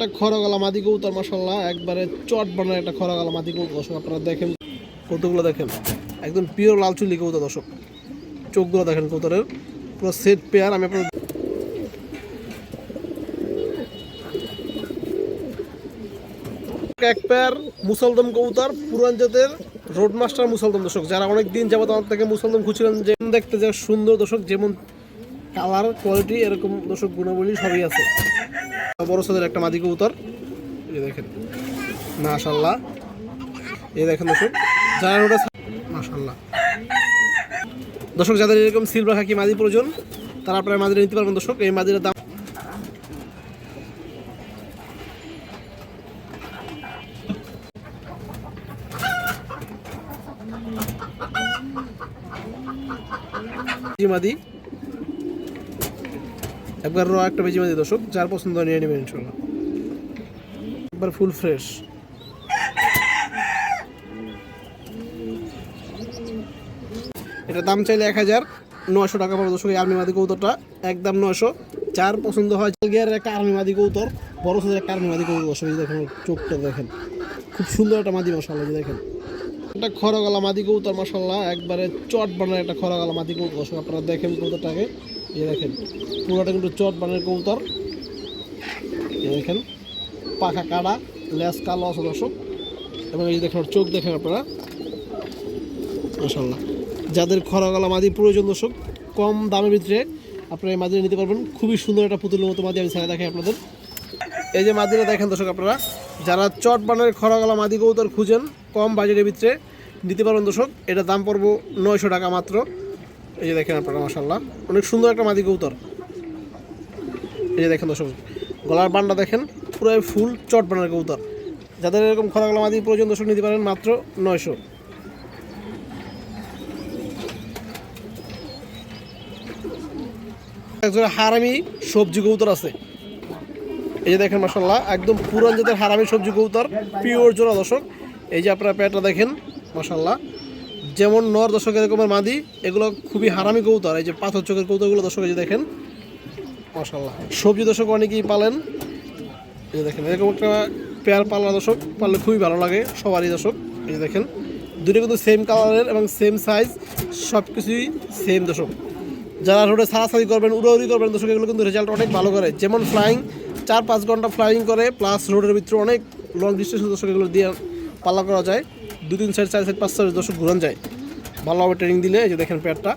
একটা খরগলা মাদি কৌতর মাসাল্লাহ একবারে চট বানার একটা খরগলা মাদি কৌতর দর্শক, আপনারা দেখেন কৌতুকগুলো দেখেন। একদম পিওর লাল চুলি কৌতর দর্শক। চোখগুলো দেখেন কৌতরের পুরো সেট পেয়ার আমি আপনার এক পেয়ার মুসলদম কৌতার পুরান জাতের রোড মাস্টার মুসলদম, দর্শক। যারা অনেক দিন যাবত আমার থেকে মুসলদম খুঁজছিলেন যে দেখতে যে সুন্দর, দর্শক, যেমন কালার কোয়ালিটি এরকম, দর্শক, গুণাবলী সবই আছে। বড় সাদের একটা মাদি কবুতর। এই দেখেন। মাশাল্লাহ এই দেখেন দর্শক, যারা ওটা মাশাল্লাহ দর্শক, যাদের এরকম সিলভার খাকি মাদি প্রয়োজন, তারা আপনারা মাদিরা নিতে পারবেন দর্শক। এই মাদিরের দাম মাদি একবার র, একটা বেজি মাদি দর্শক। যার পছন্দ নিয়ে নেবেন, ইনশাল্লাহ। একবার ফুল ফ্রেশ। এটা দাম চাইলে এক হাজার নশো টাকা পড়বে, দর্শক, এই আর্মি মাদি কৌতরটা একদম নশো যার পছন্দ হয় গিয়ারের একটা আর্মি মাদি কৌতর বড় সাইজের একটা আর্মি মাদি কৌতর দর্শক দেখেন চোখটা দেখেন। খুব সুন্দর একটা মাদি মশালা যে দেখেন। একটা খরগলা মাদি কৌতর মশাল্লাহ একবারে চট বানার একটা খরগলা মাদি কৌতর দর্শক, আপনারা দেখেন কৌতরটাকে এই দেখেন, পুরোটা কিন্তু চট বানের কৌতর এই দেখেন, পাখা কাটা লেস কালো আছে দর্শক। এবং এই দেখেন চোখ দেখেন আপনারা। মাশাল্লাহ যাদের খরাগলা মাদি প্রয়োজন দর্শক, কম দামের ভিতরে আপনারা এই মাদিরা নিতে পারবেন। খুবই সুন্দর একটা পুতুলের মতো মাদি আমি ছাড়া দেখাই আপনাদের। এই যে মাদিরা দেখেন দর্শক আপনারা, যারা চট বানের খরাগলা মাদি কৌতর খুঁজেন, কম বাজেটের ভিতরে নিতে পারবেন দর্শক। এটা দাম পড়ব নয়শো টাকা মাত্র। এই যে দেখেন আপনারা মাসাল্লাহ অনেক সুন্দর একটা মাদি কৌতর এই যে দেখেন দর্শক, গলার বান্ডা দেখেন পুরো ফুল চট বানার কৌতর যাদের এরকম খরাগলা মাদি প্রয়োজন, দর্শক নিতে পারেন মাত্র নয়শো। একজন হারামি সবজি কৌতর আছে। এই যে দেখেন মাসাল্লাহ একদম পুরান জাতের হারামি সবজি কৌতর পিওর জোড়া দর্শক। এই যে আপনারা পেটটা দেখেন মাসাল্লাহ যেমন নর দর্শক এরকমের মাদি, এগুলো খুবই হারামি কৌতর এই যে পাথর চোখের কৌতরগুলো দর্শক যে দেখেন। মাসাল্লাহ সবজি দর্শক অনেকেই পালেন। এই যে দেখেন, এরকম একটা পেয়ার পাল্লা দর্শক পারলে খুবই ভালো লাগে সবারই দর্শক। এই যে দেখেন, দুটো কিন্তু সেম কালারের এবং সেম সাইজ সব কিছুই সেম দর্শক। যারা রোডে সারাসারি করবেন, উড়াউড়ি করবেন, দর্শক, এগুলো কিন্তু রেজাল্ট অনেক ভালো করে। যেমন ফ্লাইং চার পাঁচ ঘণ্টা ফ্লাইং করে প্লাস রোডের ভিতরে অনেক লং ডিস্টেন্স দর্শক এগুলো দিয়ে পাল্লা করা যায়। দু তিন সাইড চার সাইড পাঁচ সাইড দর্শক ঘুরান যায়। ভালোভাবে ট্রেনিং দিলে, এই যে দেখেন প্যাডটা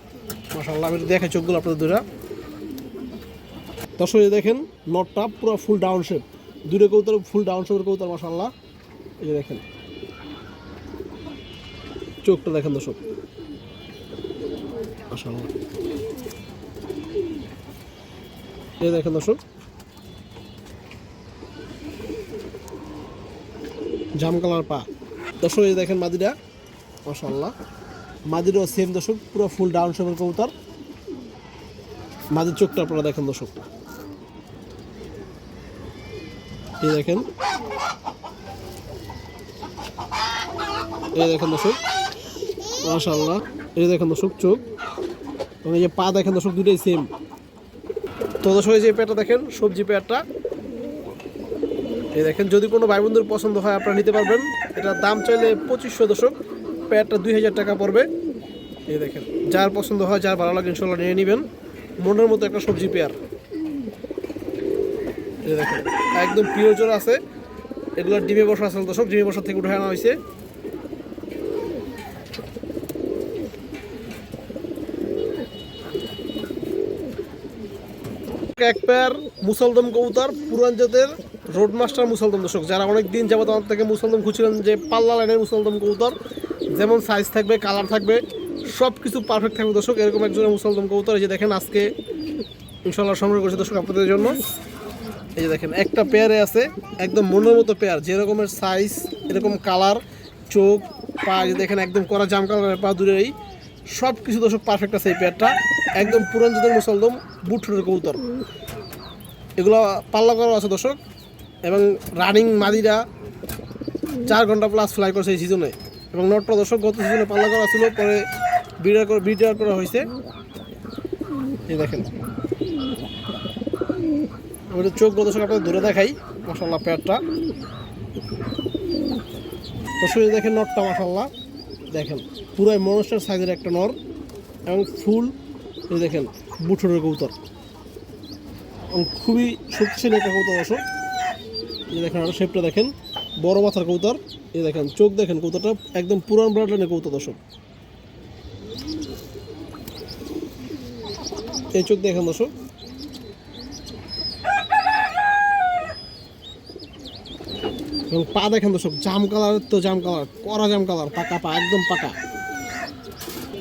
মাসাল্লাহ আমি দেখাই চোখগুলো আপনাদের দুটা দর্শক দেখেন নটটা পুরো ফুল ডাউন শেপ দূরে কৌতর ফুল ডাউন শেপের কৌতর মাসাল্লাহ এই যে দেখেন। চোখটা দেখেন দর্শক। মাসাল্লাহ এই দেখেন দর্শক। জাম কালার পা। দর্শক, এই দেখেন মাদিরা মাসাল্লাহ মাদিরও সেম দর্শক, পুরো ফুল ডাউন শেপের কবুতর। মাদির চোখটা আপনারা দেখেন দর্শক। এই দেখেন। এই দেখেন দর্শক। মাশাল্লাহ এই দেখেন দর্শক, চোখ। এবং এই যে পা দেখেন দর্শক, দুটোই সেম তো দর্শক যে পেয়ারটা দেখেন, সবজি পেয়ারটা। এই দেখেন, যদি কোনো ভাই বন্ধুর পছন্দ হয়, আপনারা নিতে পারবেন। এটার দাম চাইলে পঁচিশশো দশক পেয়ারটা দুই হাজার টাকা পড়বে। এই দেখেন, যার পছন্দ হয়, যার ভালো লাগে, ইনশাল্লাহ নিয়ে নেবেন। মনের মতো একটা সবজি পেয়ার। এই দেখেন, একদম পিওর জোর আছে। এগুলো ডিমে বসা আছে দর্শক ডিমে বসা থেকে উঠে আনা হয়েছে। এক পেয়ার মুসলদম কবুতর, পুরান জাতের রোড মাস্টার মুসলদম দর্শক, যারা অনেক দিন যাবত আমার থেকে মুসলদম খুঁজছিলেন যে পাল্লা লাইনের মুসলদম কবুতর, যেমন সাইজ থাকবে কালার থাকবে সব কিছু পারফেক্ট থাকবে দর্শক, এরকম একজনের মুসলদম কবুতর এই যে দেখেন আজকে ইনশাল্লাহ সংগ্রহ করছে দর্শক আপনাদের জন্য। এই যে দেখেন, একটা পেয়ারে আছে, একদম মনের মতো পেয়ার যেরকমের সাইজ এরকম কালার চোখ, পা দেখেন একদম করা জাম কালারের পা দূরেই সব কিছু দর্শক পারফেক্ট আছে এই পেয়ারটা একদম পুরান জাতের মুসলদম বুটুরের কবুতর। এগুলো পাল্লা করা আছে দর্শক এবং রানিং মাদিরা চার ঘণ্টা প্লাস ফ্লাই করছে এই সিজনে এবং নটটা দর্শক গত সিজনে পাল্লা করা ছিল, পরে বিডার করে হয়েছে। এই দেখেন। আমি চোখ দর্শক আপনাদের দূরে দেখাই মাসাল্লাহ পেয়ারটা দর্শক দেখেন নরটা মাসাল্লাহ দেখেন, পুরাই মনস্টার সাইজের একটা নর এবং ফুল দেখেন, বুঠুরের কৌতর এবং খুবই শক্তিশালী একটা কৌতর দর্শক। এই দেখেন আরও শেপটা দেখেন। বড় মাথার কৌতর এই দেখেন, চোখ দেখেন কৌতরটা একদম পুরান ব্রাড লাইনের কৌতর দর্শক। এই চোখ দেখেন দর্শক। এবং পা দেখেন দর্শক, জাম কালার তো জাম কালার কড়া জাম কালার পাকা পা, একদম পাকা।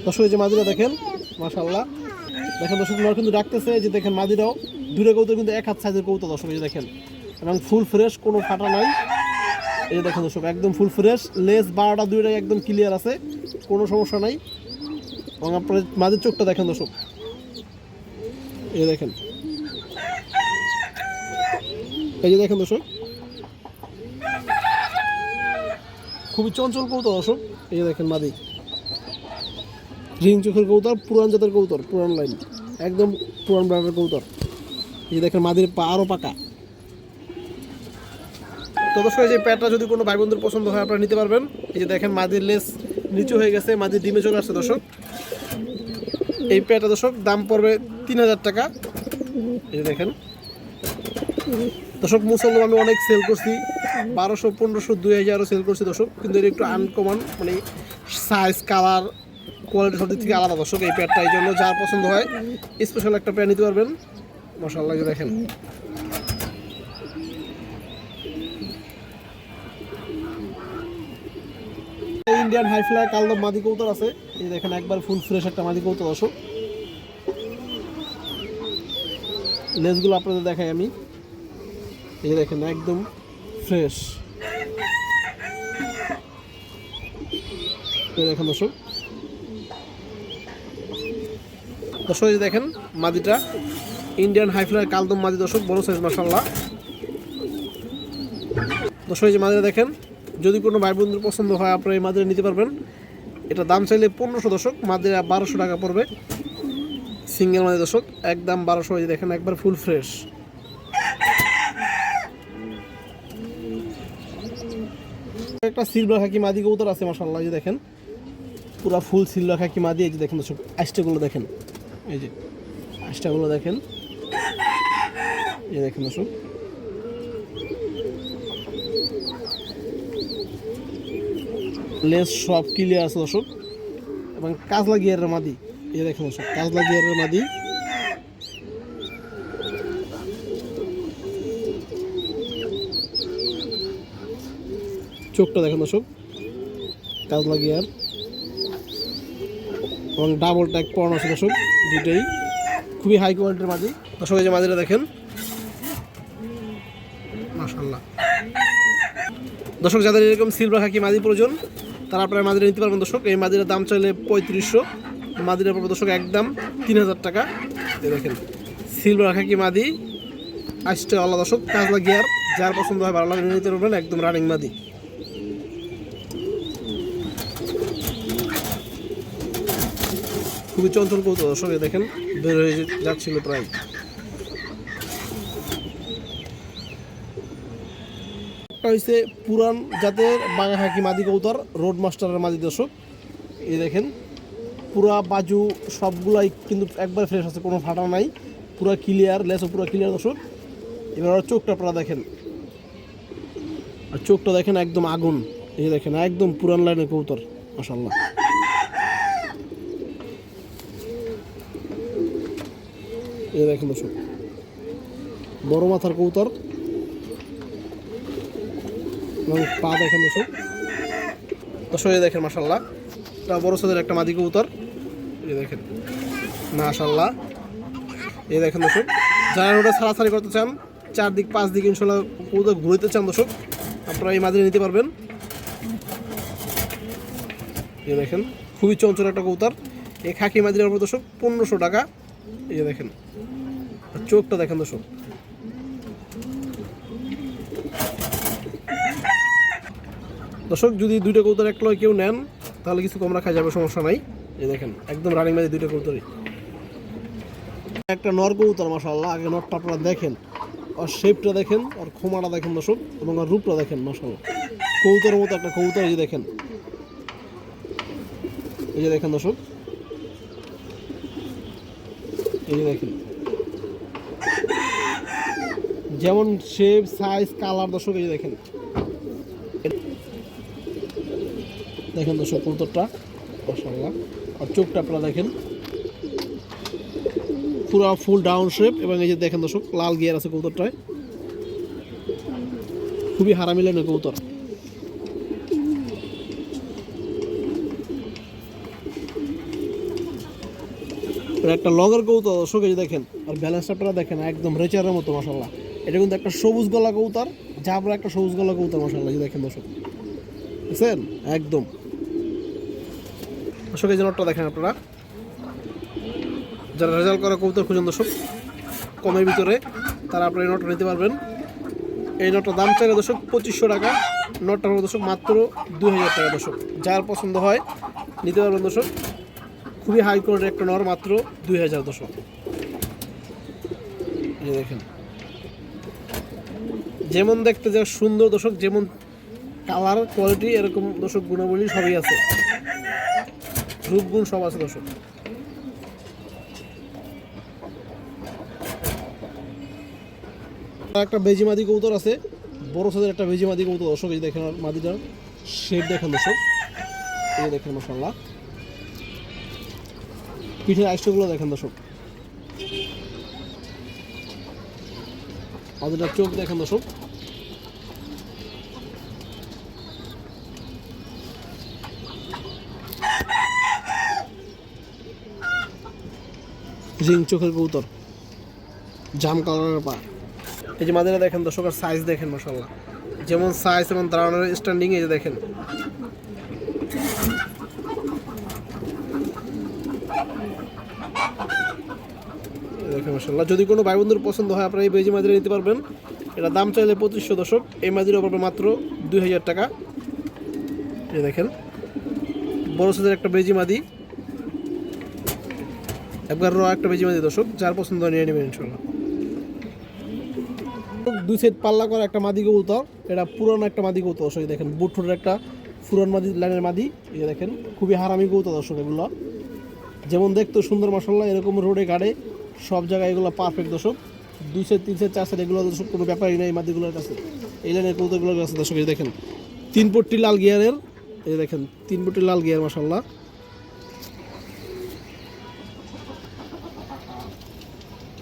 দর্শক যে মাদিরা দেখেন মাশাল্লাহ দেখেন দর্শক কিন্তু ডাকতেছে যে দেখেন মাদিরাও দূরে কৌতো কিন্তু এক হাত সাইজের কৌতো দর্শক যে দেখেন। এবং ফুল ফ্রেশ, কোনো ফাটা নাই। এই দেখেন দর্শক, একদম ফুল ফ্রেশ, লেস বারোটা দুইটাই একদম ক্লিয়ার আছে, কোনো সমস্যা নাই। এবং আপনার মাঝের চোখটা দেখেন দর্শক। এই দেখেন। এই যে দেখেন দর্শক। খুবই চঞ্চল কৌতর দর্শক। এই যে দেখেন মাদি। রিং চোখের কৌতর পুরান জাতের কৌতর পুরান লাইন একদম পুরান ব্র্যান্ডের কৌতর এই দেখেন মাদির পা আরও পাকা। তো দর্শক, এই যে প্যাটটা যদি কোনো ভাই বন্ধুর পছন্দ হয়, আপনারা নিতে পারবেন। এই যে দেখেন, মাদির লেস নিচু হয়ে গেছে, মাদির ডিমে চলে আসছে দর্শক। এই প্যাটটা দর্শক, দাম পড়বে তিন হাজার টাকা। এই যে দেখেন। দর্শক মুসলমান আমি অনেক সেল করছি, বারোশো, পনেরোশো, দুই হাজারও সেল করছি দর্শক, কিন্তু এটা একটু আনকমন মানে সাইজ কালার কোয়ালিটি সব দিক থেকে আলাদা দর্শক এই প্যাডটা এই জন্য যার পছন্দ হয় স্পেশাল একটা প্যাড নিতে পারবেন। মশাল্লা যে দেখেন। ইন্ডিয়ান হাইফ্লাই কালদম মাদি কৌতর আছে। এই দেখেন একবার ফুল ফ্রেশ একটা মাদি কৌতর দর্শক। লেসগুলো আপনাদের দেখাই আমি। এই দেখেন একদম ফ্রেশ দেখেন দর্শক। দর্শক দেখেন মাদিটা। ইন্ডিয়ান হাইফ্লার কালদম মাদি, দর্শক, বড় সাইজ মাসাল্লাহ দর্শক যে মাদিরা দেখেন। যদি কোনো ভাই বন্ধুর পছন্দ হয়, আপনারা এই মাদিরা নিতে পারবেন। এটা দাম চাইলে পনেরোশো দশক, মাদিরা বারোশো টাকা পড়বে। সিঙ্গেল মাদি দশক, একদম বারোশো, এই যে দেখেন একবার ফুল ফ্রেশ। একটা সিলভার খাকি মাদি কবুতর আছে মাসাল্লাহ যে দেখেন। পুরো ফুল সিলভার খাকি মাদি, এই যে দেখেন দর্শক, আইসটাগুলো দেখেন। এই যে, আইসটাগুলো দেখেন। এই দেখেন দর্শক। লেস সব ক্লিয়ার আছে দর্শক। এবং কাজলা গিয়ারের মাদি এ দেখেন দর্শক, কাজলা গিয়ারের মাদি। চোখটা দেখেন দর্শক, কাজলা গিয়ার। এবং ডাবল ট্যাগ পড়ানো আছে দর্শক, দুইটাই। খুবই হাই কোয়ালিটির মাদি। দর্শক, এই যে মাদিটা দেখেন। মাশাল্লাহ দর্শক, যাদের এরকম সিলভার হাকি মাদি প্রয়োজন তারা আপনারা মাদিরা নিতে পারবেন দর্শক। এই মাদিরার দাম চাইলে পঁয়ত্রিশশো। মাদিরা পড়বে দর্শক একদম তিন হাজার টাকা। দেখেন সিলভার হাকি মাদি। আসছে আল্লাহ দর্শক, কাজলা গিয়ার যার পছন্দ হয় ভালো লাগে, নিতে পারবেন একদম রানিং মাদি। খুবই চঞ্চল কৌতুক দর্শক দেখেন, বের হয়ে যাচ্ছিল প্রায়। একটা হয়েছে পুরান জাতের হাকি মাদি কৌতর রোড মাস্টারের মাদি দর্শক। এই দেখেন, পুরা বাজু সবগুলাই কিন্তু একবার ফ্রেশ আছে, কোনো ফাটা নাই, পুরা ক্লিয়ার লেসও পুরা ক্লিয়ার দর্শক। এবার চোখটা আপনারা দেখেন। আর চোখটা দেখেন একদম আগুন। এই দেখেন, একদম পুরান লাইনের কৌতর মাসাল্লাহ এই দেখেন দর্শক, বড় মাথার কৌতর এবং পা দেখেন দর্শক। দর্শক দেখেন মাসাল্লাহ এটা বড় সাদের একটা মাদি কবুতর। এই দেখেন মাশাল্লাহ এই দেখেন দর্শক, যারা ওটা ছাড়াছাড়ি করতে চান, চারদিক পাঁচ দিক ইনশাল্লাহ কবুতর ঘুরতে চান দর্শক, আপনারা এই মাদি নিতে পারবেন। এই দেখেন, খুবই চঞ্চল একটা কবুতর। এই খাকি মাদির দর্শক, পনেরোশো টাকা। এই দেখেন, চোখটা দেখেন দর্শক। দর্শক, যদি দুইটা কৌতর এক লয় কেউ নেন, তাহলে কিছু কম রাখা যাবে, সমস্যা নাই। এই দেখেন, একদম রানিং মাঝে দুইটা কৌতরই একটা নর কৌতর মাসাল্লাহ আগে নরটা আপনারা দেখেন। আর শেপটা দেখেন আর খোমাটা দেখেন, দর্শক, এবং আর রূপটা দেখেন মাসাল্লাহ কৌতরের মতো একটা কৌতর এই যে দেখেন। এই যে দেখেন, দর্শক। এই যে দেখেন। যেমন শেপ সাইজ কালার দর্শক, এই যে দেখেন। দেখেন দর্শক কৌতরটা মাসাল্লাহ আর চোখটা আপনারা দেখেন। পুরো ফুল ডাউন শেপ এবং এই যে দেখেন দর্শক, লাল গিয়ার আছে কৌতরটায় খুবই লাগে কৌতর এটা একটা লগের কৌতর দর্শক, এই দেখেন। আর ব্যালেন্স আপনারা দেখেন, একদম রেচারের মতো মশাল্লাহ এটা কিন্তু একটা সবুজ গলা কৌতার জাবরা একটা সবুজ গলা কৌতার মশাল্লাহ দেখেন দর্শক। বুঝছেন একদম। দর্শক এই যে দেখেন আপনারা। যারা রেজাল্ট করা কবুতর খুঁজেন দর্শক, কমের ভিতরে তারা আপনার এই নটটা নিতে পারবেন। এই নটটার দাম চাইলে দর্শক পঁচিশশো টাকা, নটটা হলো দর্শক মাত্র দুই হাজার টাকা দর্শক। যার পছন্দ হয় নিতে পারবেন দর্শক। খুবই হাই কোয়ালিটির একটা নর মাত্র দুই হাজার দর্শক দেখেন। যেমন দেখতে যা সুন্দর দর্শক, যেমন কালার কোয়ালিটি এরকম দর্শক গুণাবলী সবই আছে। রূপগুণ সব আছে দর্শক। একটা বেজি মাদি কৌতর আছে, বড় সাইজের একটা বেজি মাদি কৌতর দর্শক, এই দেখেন আর মাদিটার শেপ দেখেন দর্শক। এই দেখেন মশাল্লাহ পিঠের আইসগুলো দেখেন দর্শক। মাদিটার চোখ দেখেন দর্শক। রিং চোখের কৌতর জাম কালারের পা এই যে মাদিরা দেখেন দর্শকের সাইজ দেখেন মশাল্লাহ যেমন সাইজ এবং দাঁড়ানোর স্ট্যান্ডিং এই যে দেখেন। দেখেন মশাল্লাহ যদি কোনো ভাই বন্ধুর পছন্দ হয়, আপনারা এই বেজি মাদিরা নিতে পারবেন। এটা দাম চাইলে পঁচিশশো দশক এই মাদিরা পড়বে মাত্র দুই হাজার টাকা। এই দেখেন। বড় সাইজের একটা বেজি মাদি। একবার র একটা বেজি মাদি দর্শক। যার পছন্দ নিয়ে নেবেন, ইনশাল্লাহ। দুই সেট পাল্লা করা একটা মাদি কবুতর। এটা পুরানো একটা মাদি কবুতর, দর্শক দেখেন বুটফুটের একটা পুরান মাদি লাইনের মাদি। এই দেখেন, খুবই হারামি কবুতর, দর্শক, এগুলো। যেমন দেখতে সুন্দর মশলা এরকম রোডে গাড়ে সব জায়গায় এগুলো পারফেক্ট দর্শক। দুই সেট তিন সেট চার সেট এগুলো, দর্শক, কোনো ব্যাপারই নেই মাদিগুলোর কাছে। এই লাইনের কবুতরগুলোর কাছে, দর্শক, এই দেখেন, তিন পট্টি লাল গিয়ারের এই দেখেন, তিন পট্টি লাল গিয়ার মশাল্লাহ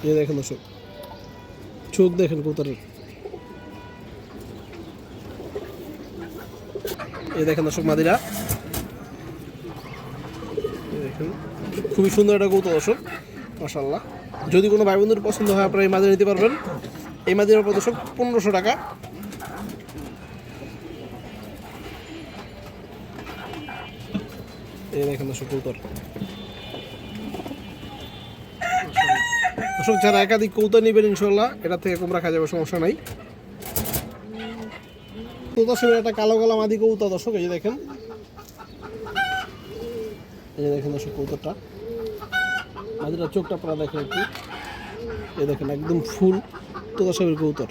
এই দেখেন দর্শক। চোখ দেখেন কবুতরের। এই দেখেন দর্শক মাদিরা। দেখেন, খুবই সুন্দর একটা কৌতুক দর্শক মাসাল্লাহ যদি কোনো ভাই বন্ধুর পছন্দ হয়, আপনারা এই মাদিরা নিতে পারবেন। এই মাদিরার উপর দর্শক পনেরোশো টাকা। এই দেখেন দর্শক কৌতর দর্শক, যারা একাধিক কৌতা নেবেন ইনশাল্লাহ এটা থেকে কম রাখা যাবে, সমস্যা নাই। কৌতা শিবের একটা কালো কালো মাদি কৌতা দর্শক, এই যে দেখেন। এই যে দেখেন দর্শক কৌতাটা মাদিটার চোখটা আপনারা দেখেন একটু। এই দেখেন, একদম ফুল তোতা সাহেবের কৌতর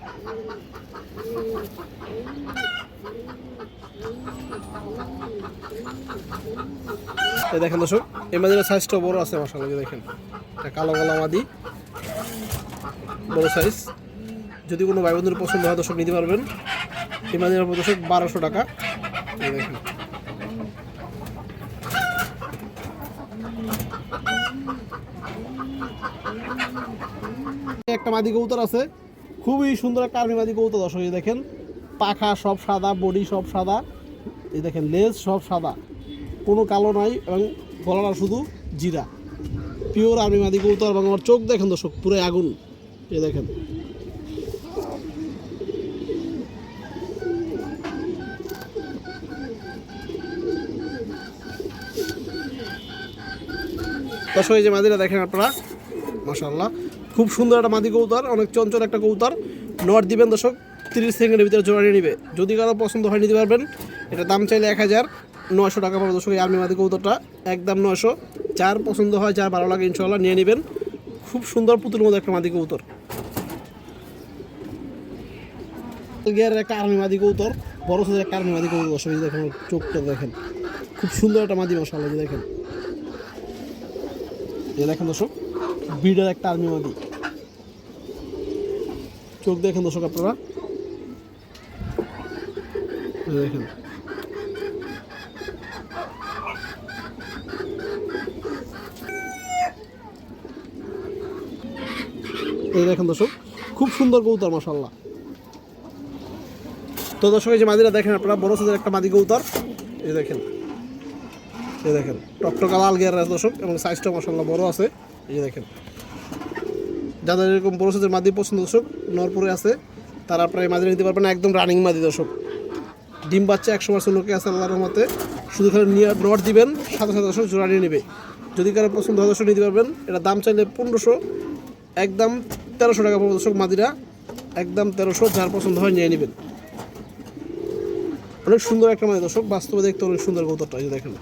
দেখেন দর্শক, এই মাদিটার সাইজটা বড় আছে মাসাল্লাহ দেখেন। এটা কালো কালো মাদি বড় সাইজ যদি কোনো ভাই বন্ধুর পছন্দ হয়, দর্শক নিতে পারবেন। এই মাদিনার দর্শক বারোশো টাকা। একটা মাদি কবুতর আছে। খুবই সুন্দর একটা আর্মি মাদি কবুতর, দর্শক, এই দেখেন। পাখা সব সাদা, বডি সব সাদা। এই দেখেন, লেজ সব সাদা। কোনো কালো নাই এবং গলাটা শুধু জিরা। পিওর আর্মি মাদি কবুতর এবং আমার চোখ দেখেন দর্শক পুরো আগুন। এই দেখেন। এই যে মাদিরা দেখেন আপনারা মাশাল্লাহ খুব সুন্দর একটা মাদি কৌতার অনেক চঞ্চল একটা কৌতার নট দিবেন দর্শক, তিরিশ সেকেন্ডের ভিতরে জোড়া নিয়ে নিবে। যদি কারও পছন্দ হয়, নিতে পারবেন। এটা দাম চাইলে এক হাজার নয়শো টাকা পাবে দর্শক, এই আর্মি মাদি কৌতারটা একদম নয়শো। যার পছন্দ হয়, যার ভালো লাগে ইনশাল্লাহ নিয়ে নেবেন। খুব সুন্দর পুতুল মতো একটা মাদি কৌতর গিয়ারের একটা আর্মি মাদি কৌতর বড় সাইজের একটা আর্মি মাদি কৌতর যে দেখেন ওর চোখটা দেখেন, খুব সুন্দর একটা মাদি মশাল দেখেন। এই দেখেন দর্শক বিডের একটা আর্মি মাদি। চোখ দেখেন দর্শক আপনারা। দেখেন। এই দেখেন দর্শক, খুব সুন্দর কৌতর মাসাল্লাহ তো দর্শক যে মাদিরা দেখেন আপনারা, বড় সাইজের একটা মাদি কৌতর এই দেখেন এই দেখেন টকটকা লাল গিয়ার আছে দর্শক, এবং সাইজটা মাসাল্লাহ বড় আছে। এই যে দেখেন, যাদের এরকম বড় সাইজের মাদি পছন্দ দর্শক, নরপুরে আছে, তারা আপনারা এই মাদি নিতে পারবেন, একদম রানিং মাদি দর্শক। ডিম বাচ্চা একশো পার্সেন্ট লোকে আছে আল্লাহর মতে শুধু খালি নিয়ে নট দিবেন, সাথে সাথে দর্শক জোড়া নিয়ে নেবে। যদি কারও পছন্দ হয় দর্শক নিতে পারবেন, এটা দাম চাইলে পনেরোশো, একদম তেরোশো টাকা পড়বে দর্শক মাদিরা, একদম তেরোশো, যার পছন্দ হয় নিয়ে নেবেন। অনেক সুন্দর একটা মানে দর্শক বাস্তবে দেখতে অনেক সুন্দর কৌতরটা দেখেন।